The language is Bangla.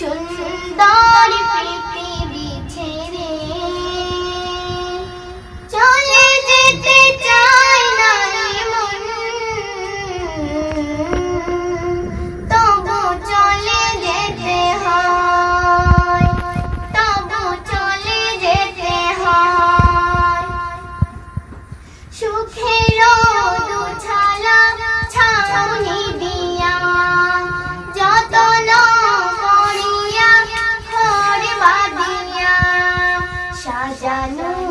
সুন্দর পৃথিবী ছেড়ে চলে যেতে চায় না মন। চলে যেতে হয়। তবু চলে যেতে হয়। সুখের দুছালা ছাউনি দিয়া I know.